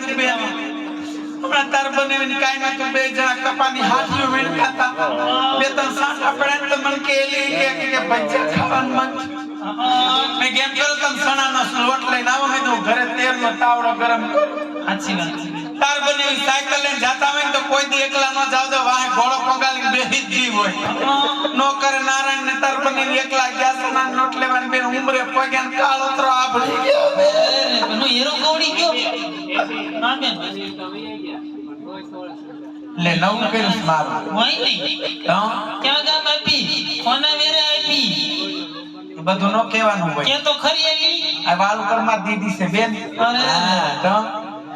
નથી બેન હમણાં તાર બે બે ત્રણ સાંઠા પડ્યા ને તો મને કે એલી કે ભજીયા ખાવાનું લોટ લઈને આવો? મેં ઘરે તેલનો તાવડો ગરમ સાચી વાત. તાર બની સાયકલ લઈને જાતા હોય તો કોઈ દી એકલા ન જાવ તો વાહે ઘોડો પગાડી બેહી જ હોય. નોકર નારાયણ ને તાર બની એકલા ગયા સણા નોટ લેવાની બેન ઉમરે પગ્યા કાળ ઉતરો તરો આભળી ગયો હીરો કવડી ગયો. લે નવું કર્યું છે મારું. હોય નહીં તો ક્યાં ગામ આપી? કોના વેરે આપી? બધું નો કહેવાનું હોય. કે તો ખરી આવી આ વાળુકરમાં દીદી છે બેન. અરે. તો?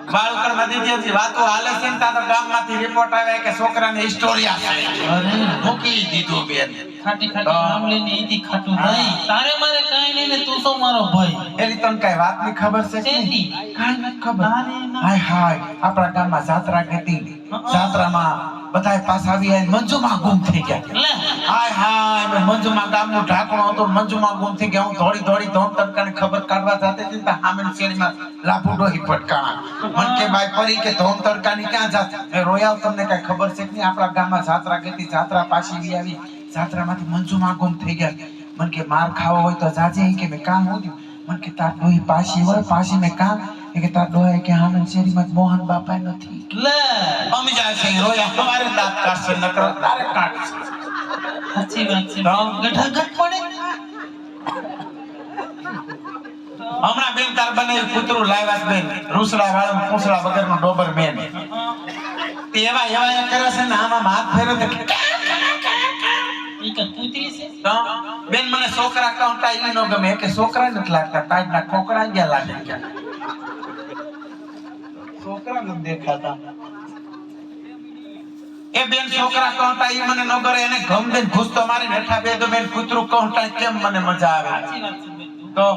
દીદી હતી વાતો હાલે છે ને તારા ગામ રિપોર્ટ આવે કે છોકરાને હિસ્ટોરિયા છે અરે. મૂકી દીધો બેન. ખાટી ખાટી નામની એથી ખાટું નહીં તારે મારે કાઈ નહીં ને તું શું મારો ભાઈ? એની તને કઈ વાતની ખબર છે કે નહીં? કાઈ ખબર. હાય હાય. આપણા ગામમાં જાત્રા હતી જાત્રામાં બધાય પાસ આવી આવીને મંજુમાં ગુમ થઈ ગયા. હાય હાય મેં મંજુમાં ગામનું ઢાંકણું હતો મંજુમાં ગુમ થઈ ગયા. હું દોડી દોડી ધોમ તડકાને ખબર કાઢવા જાતે હતી ને હામેન શેરીમાં લાફુ ડોહી પટકાણા મન કે બાઈ પરી કે ધોમ તડકાની ક્યાં જાત? મેં રોયાલ તમને કઈ ખબર છે કે નહીં? આપણા ગામમાં જાત્રા ગઈ જાત્રા પાછી આવી. જાત્રામાંથી મંજુમાં ગુમ થઈ ગયા. મન કે માર ખાવો હોય તો જાજે કે મેં કામ હોદ્યું મન કે તાર ડોહી પાછી હોય પાછી મેં કામ કે તાર ડોહા કે હામેન શેરીમાં મોહન બાપા નથી. લે અમી જાય છે રોયા તમારે દાંત કાઢશે નકર તારે કાઢશે. સાચી વાત છે તો? ગઠાગઠ પડે હમણાં બેન તાર બને કૂતરું લાવ્યા બેન રૂસડા વાળું વગર નો ડોબર બેન. એવા એવા કરે છે ને આમાં હાથ ફેરો તો બેન મને છોકરા કહું ઈ નો ગમે કે છોકરા નથી લાગતા ટાઈટના કોકરા ગયા લાગે કે છોકરા નથી દેખાતા. એ બેન છોકરા કહતા ઈ મને ન કરે એને ગમ દઈને ઘૂસતો મારી બેઠા બે તો બેન કૂતરું કહતા કેમ મને મજા આવે? તું.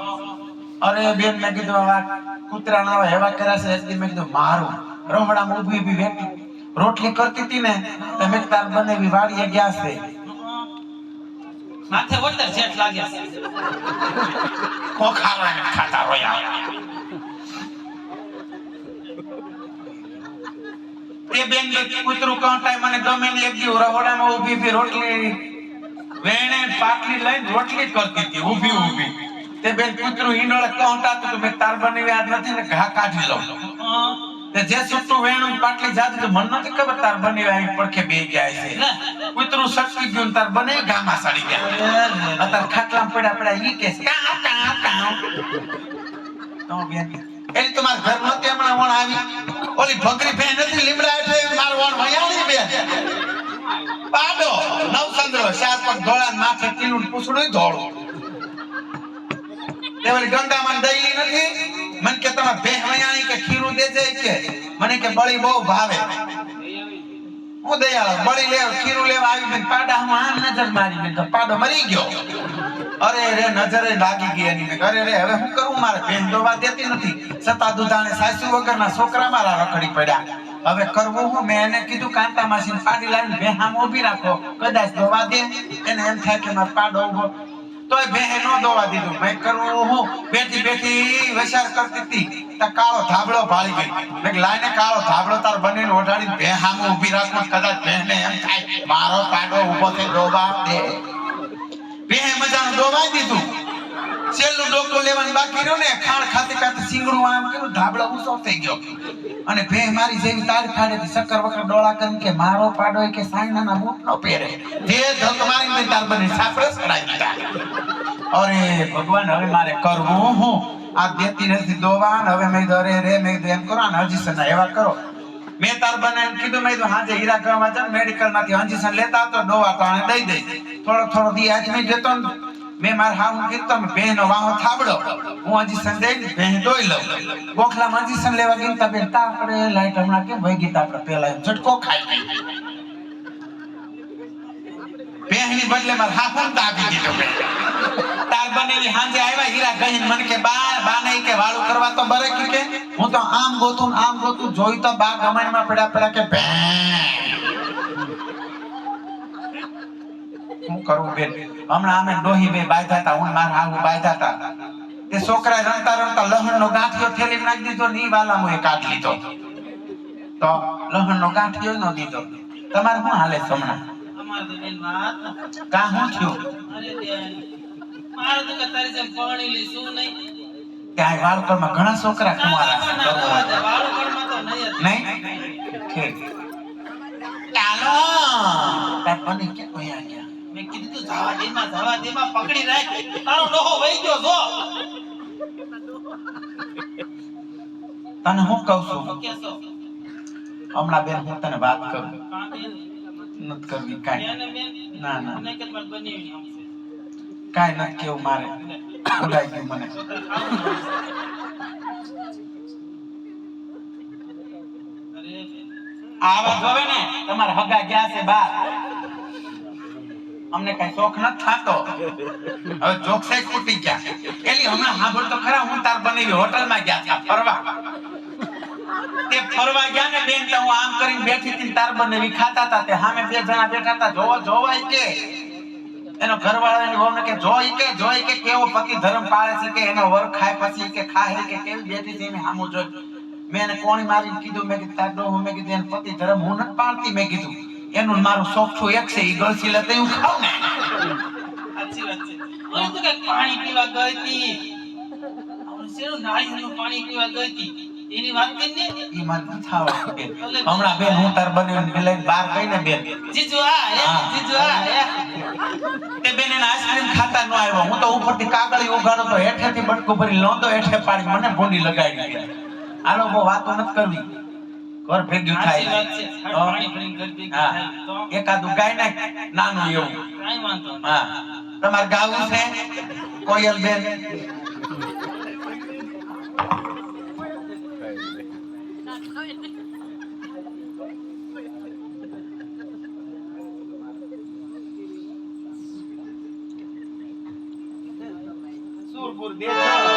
અરે બેન મેં કીધું આ કૂતરા ના હેવા કર્યા છે. એટલે મેં કીધું મારું. રમડામાં ઊભી ઊભી વેઠી રોટલી કરતી હતી ને તો મેં તાર બનેવી વાડીએ ગયા છે. માથે વળતર જેઠ લાગ્યા છે. ખોખારા ખાતા રોયા તે બેન કૂતરું કાંટાય મને ગમે ને એક દી રહોડામાં ઊભી ઊભી રોટલી વેણે પાટલી લઈને રોટલી કરતી હતી ઊભી ઊભી. તે બેન કૂતરું ઈંડોળે કહતા તો મેં તાર બની આજ નથી ને ઘા કાઢી લઉં. તે જે સુટ્ટું વેણું પાટલી જાતી તો મને નથી ખબર તાર બની આવી પડખે બે ગયા છે. કૂતરું સટકી ગયું તાર બને ગામાં સડી ગયા. અત્યારે ખાટલામાં પડ્યા પડ્યા ઈ કા કા કાં કાં. તો બેન એની તમારા મારા ઘર નહોતી હમણાં વણ આવી. ઓલી ભકરી ફે નથી, લીમડા એટલે માર વણ વયાણી બે. પાડો. નવસંદ્રો ચાર પગ ધોળા માથે તીલું પૂછડું ધોળું. તે ઓલી ગંગામાં દઈલી નથી? મને કે તમે ભેં વયાણી કે ખીરું દેજે કે? મને કે બળી બહુ ભાવે. હવે છોકરા મારા રખડી પડ્યા. હવે કરવું હું? મેં એને કીધું કાંતા માસીને પાડી લાવીને બે હામ ઊભી રાખો. કદાચ દોવા દે. એને એમ થાય કે મારો પાડો ઊભો તોય બે નો દોવા દીધું. મેં કરવું હું? બેઠી બેઠી વસાર કરતી હતી. તા કાળો ધાબળો ભાળી ગઈ. મેં લાઈને કાળો ધાબળો તાર બનીને ઓઢાડીને બે હામ ઊભી રાખો કદાચ બેને એમ થાય, મારો પાડો ઊભો થઈ ડોબા દે. બે મજાનું ડોબાઈ દીધું. છેલ્લું ડોકો લેવાનું બાકી રહ્યું ને, ખાણ ખાતે ખાતે સિંગડું આમ કર્યું, ધાબળો ઊંચો થઈ ગયો. અને ભે મારી જેવી તારી ખાડે શક્કર વખર ડોળા કરીને કે મારો પાડો કે સાયનાના બૂટ નો પહેરે. જે ધક મારી તાર બની સાપરે સડાઈ દીધા. અરે ભગવાન, હવે મારે કરવું હું? આ દેતી નથી, દોવાન, હવે મેં કીધું અરે રે, મેં કીધું એમ કરો ને હજી સના એવા કરો. મેં તાર બનાવીને કીધું, મેં કીધું, હાજે હીરા કરવા જાવ મેડિકલમાંથી હંજીસન લેતા આવતો, દોવા તો આને દઈ દઈ થોડો થોડો દી આજ મેં જતો ને, મેં માર હું કીધું મેં બહેનો વાહો થાબડો. હું હંજીસન દઈ બેન દોઈ લઉં. ગોખલા હંજીસન લેવા ગઈ તા બેન તા આપણે લાઈટ હમણાં કેમ વહી ગઈ તા આપણે પેલા એમ ઝટકો ખાઈ ગઈ બદલે માર હાફુન દાબી દીધો કે તાર બનેલી હાંજે આવ્યા, હીરા ગહીન મન કે, બા બા કે વાળું કરવા તો બરે કી કે. હું તો આમ ગોતું આમ ગોતું જોઈ તો બા ગમાઈમાં પડ્યા પડ્યા કે ભે હું કરું બેન? હમણાં અમે ડોહી બે બાંધ્યા હતા, હું મારા હાહુ બાંધ્યા હતા. તે રણતા રમતા રમતા લહણનો ગાંઠિયો થેલી નાખી દીધો ને ઈ વાલામાં એ કાઢ લીધો. તો લહણનો ગાંઠિયો ન દીધો. તમારે શું હાલે હમણાં? અમારે તો વાત. કા શું થયું? અરે બેન મારે તો તારી જેમ પરણેલી શું નહીં? ત્યાં વાળકરમાં ઘણા છોકરા કુંવારા નહીં ચાલો તાર બની ક્યાં વયા ગયા? મેં કીધું તું જવા જવા પકડી રાખ. તારો ડોહો વહી ગયો જો. તને હું કહું છું? હમણાં બેન હું તને વાત કરું. કરવી કાંઈ. ના, ના. કાઈ નથી કેવું મારે. ભૂલાઈ ગયું મને. ને. આવા જોવે ને તમારા હગા ગયા છે બાર. અમને કઈ શોખ નથી થાતો. હવે જોકસાઈ ખૂટી ગયા. એલી હમણાં સાંભળ તો ખરા હું તાર બનેલી હોટલમાં ગયા હતા ફરવા. તે ફરવા ગયા ને બેન, તો હું આમ કરીને બેઠી હતી તાર બંને ખાતા હતા. તે સામે બે જણા બેઠા હતા. જોવો જોવાય કે. એનો ઘરવાળો એની વહુને કે જોઈ કે જોઈ કે, કેવો પતિ ધર્મ પાળે છે કે, એનો વર ખાય પછી કે ખાહે કે, કેવી બેઠી છે એને સામું જોઈ. મેં એને કોણી મારીને કીધું, મેં કીધું, તાર ડોહો, મેં કીધું, એને પતિ ધર્મ હું નથી પાળતી, મેં કીધું. એનું મારું ચોખ્ઠું એક છે એ ગળસી લે હું ખાઉં ને. કાંઈક પાણી પીવા ગઈ હતી. પાણી પીવા ગઈ હતી? એની વાત કરી ને એ માન બેન હમણાં બેન હું તાર બનેવીને લઈને બાર ગઈ ને બેન. જીજુ આ એ જીજુ આ તે બેન એને આઈસ્ક્રીમ ખાતા ન આવ્યો. હું તો ઉપરથી કાગળી ઉગાડો તો હેઠેથી બટકું ભરી લોંદો હેઠે પાડી. મને ભૂંડી લગાડી આનો બહુ વાતો નથી કરવી. ઘર ભેગી હા. થાય. એકાદું ગાય નાખ. નાનું એવું. હા. તમારે ગાવું છે? કોયલ બેન? સુરપુર દેજો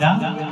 સારું